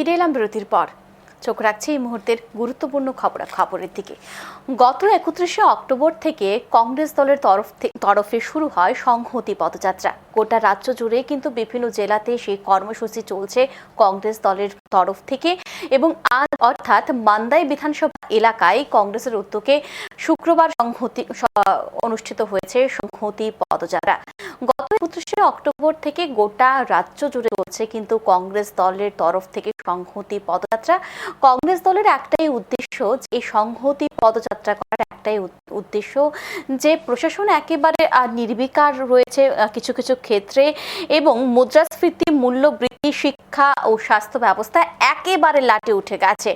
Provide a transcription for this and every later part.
ফিরলাম বিরতির পর। চোখ রাখছে এই মুহূর্তের গুরুত্বপূর্ণ খবর খবরের দিকে। গত একত্রিশে অক্টোবর থেকে কংগ্রেস দলের তরফ তরফে শুরু হয় সংহতি পদযাত্রা। গোটা রাজ্য জুড়ে কিন্তু বিভিন্ন জেলাতে সেই কর্মসূচি চলছে কংগ্রেস দলের তরফ থেকে এবং আজ অর্থাৎ মান্দাই বিধানসভা এলাকায় কংগ্রেসের উদ্যোগে শুক্রবার সংহতি অনুষ্ঠিত হয়েছে সংহতি পদযাত্রা। একত্রিশে অক্টোবর থেকে গোটা রাজ্য জুড়ে চলছে কিন্তু কংগ্রেস দলের তরফ থেকে সংহতি পদযাত্রা। কংগ্রেস দলের একটাই উদ্দেশ্য যে সংহতি পদযাত্রা করার একটাই উদ্দেশ্য যে প্রশাসন একেবারে নির্বিকার রয়েছে কিছু কিছু ক্ষেত্রে এবং মুদ্রাস্ফীতি মূল্য বৃদ্ধি শিক্ষা ও স্বাস্থ্য ব্যবস্থা একেবারে লাটে উঠে গেছে।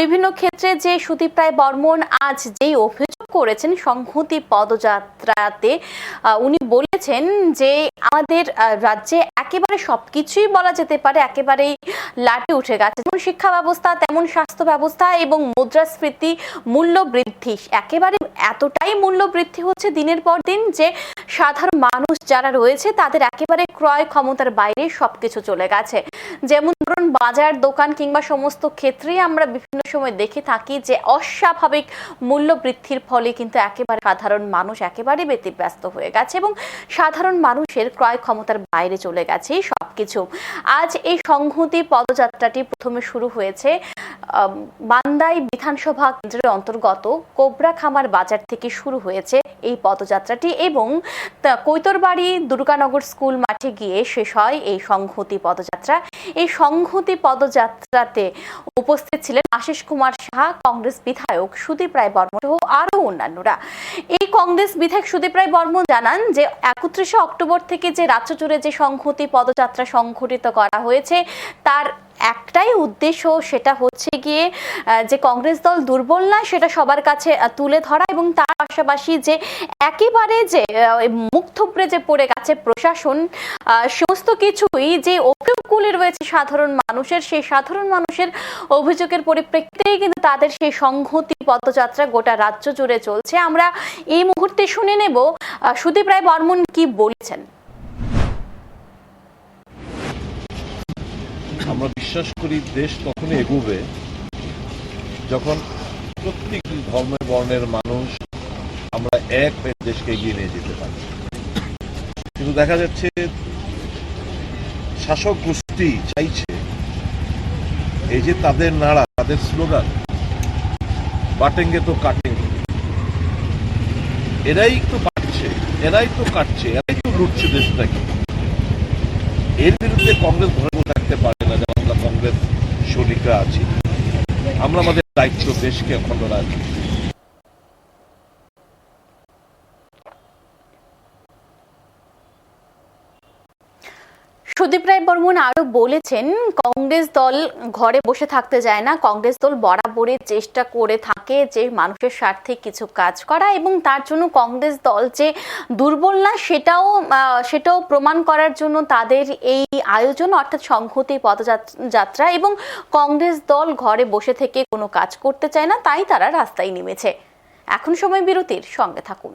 বিভিন্ন ক্ষেত্রে যে সুদীপ রায় বর্মন আজ যেই অভিযোগ করেছেন সংহতি পদযাত্রাতে উনি বলেছেন যে আমাদের রাজ্যে একেবারে সবকিছুই বলা যেতে পারে, একেবারেই লাটে উঠে গেছে। যেমন শিক্ষা ব্যবস্থা, তেমন স্বাস্থ্য ব্যবস্থা এবং মুদ্রাস্ফীতি মূল্য বৃদ্ধি একেবারে এতটাই মূল্য বৃদ্ধি হচ্ছে দিনের পর দিন যে সাধারণ মানুষ যারা রয়েছে, তাদের একেবারে ক্রয় ক্ষমতার বাইরে সবকিছু চলে গেছে। যেমন ধরুন বাজার, দোকান কিংবা সমস্ত ক্ষেত্রেই আমরা বিভিন্ন সময় দেখে থাকি যে অস্বাভাবিক মূল্য বৃদ্ধির ফলে কিন্তু একেবারে সাধারণ মানুষ একেবারে ব্যতিব্যস্ত হয়ে গেছে এবং সাধারণ মানুষের ক্রয় ক্ষমতার বাইরে চলে গেছে এই সবকিছু। আজ এই সংহতি পদযাত্রাটি প্রথমে শুরু হয়েছে বান্দাই বিধানসভা কেন্দ্রের অন্তর্গত কোবরা খামার বাজার থেকে শুরু হয়েছে এই পদযাত্রাটি এবং কৈতরবাড়ি, দুর্গানগর স্কুল মাঠে গিয়ে শেষ হয় এই সংহতি পদযাত্রা। এই সংহতি পদযাত্রাতে উপস্থিত ছিলেন আশিস কুমার সাহা, কংগ্রেস বিধায়ক সুদীপ রায় বর্মন সহ আরও অন্যান্যরা। এই কংগ্রেস বিধায়ক সুদীপ রায় বর্মন জানান যে, একত্রিশে অক্টোবর থেকে যে রাজ্য জুড়ে যে সংহতি পদযাত্রা সংঘটিত করা হয়েছে, তার একটাই উদ্দেশ্য সেটা হচ্ছে গিয়ে যে কংগ্রেস দল দুর্বল না, সেটা সবার কাছে তুলে ধরা এবং তার পাশাপাশি যে একেবারে যে মুখ যে পড়ে গেছে প্রশাসন সমস্ত কিছুই যে অভিযোগগুলি রয়েছে সাধারণ মানুষের, সেই সাধারণ মানুষের অভিযোগের পরিপ্রেক্ষিতেই কিন্তু তাদের সেই সংহতি পদযাত্রা গোটা রাজ্য জুড়ে চলছে। আমরা এই মুহূর্তে শুনে নেব সুদীপ রায় বর্মন কি বলেছেন? আমরা বিশ্বাস করি দেশ তখনই এগোবে যখন প্রত্যেক ধর্মের বর্ণের মানুষ আমরা এক হয়ে দেশকে এগিয়ে নিয়ে যেতে পারি। কিন্তু দেখা যাচ্ছে শাসক গোষ্ঠী চাইছে এই যে তাদের নাড়া, তাদের স্লোগান, বাটেঙ্গে তো কাটেঙ্গে এরাই তো কাটছে, এরাই তো কাটছে, এরাই তো লুটছে দেশটাকে। এর বিরুদ্ধে কংগ্রেস ধরে আমরা সৈনিকরা আছি। আমরা আমাদের দায়িত্ব দেশকে অখণ্ড রাখি। সুদীপ রায় বর্মন আরও বলেছেন, কংগ্রেস দল ঘরে বসে থাকতে যায় না, কংগ্রেস দল বরাবরই চেষ্টা করে থাকে যে মানুষের স্বার্থে কিছু কাজ করা এবং তার জন্য কংগ্রেস দল যে দুর্বল না, সেটাও সেটাও প্রমাণ করার জন্য তাদের এই আয়োজন অর্থাৎ সংহতি পদযাত্রা এবং কংগ্রেস দল ঘরে বসে থেকে কোনো কাজ করতে চায় না, তাই তারা রাস্তায় নেমেছে। এখন সময় বিরতির, সঙ্গে থাকুন।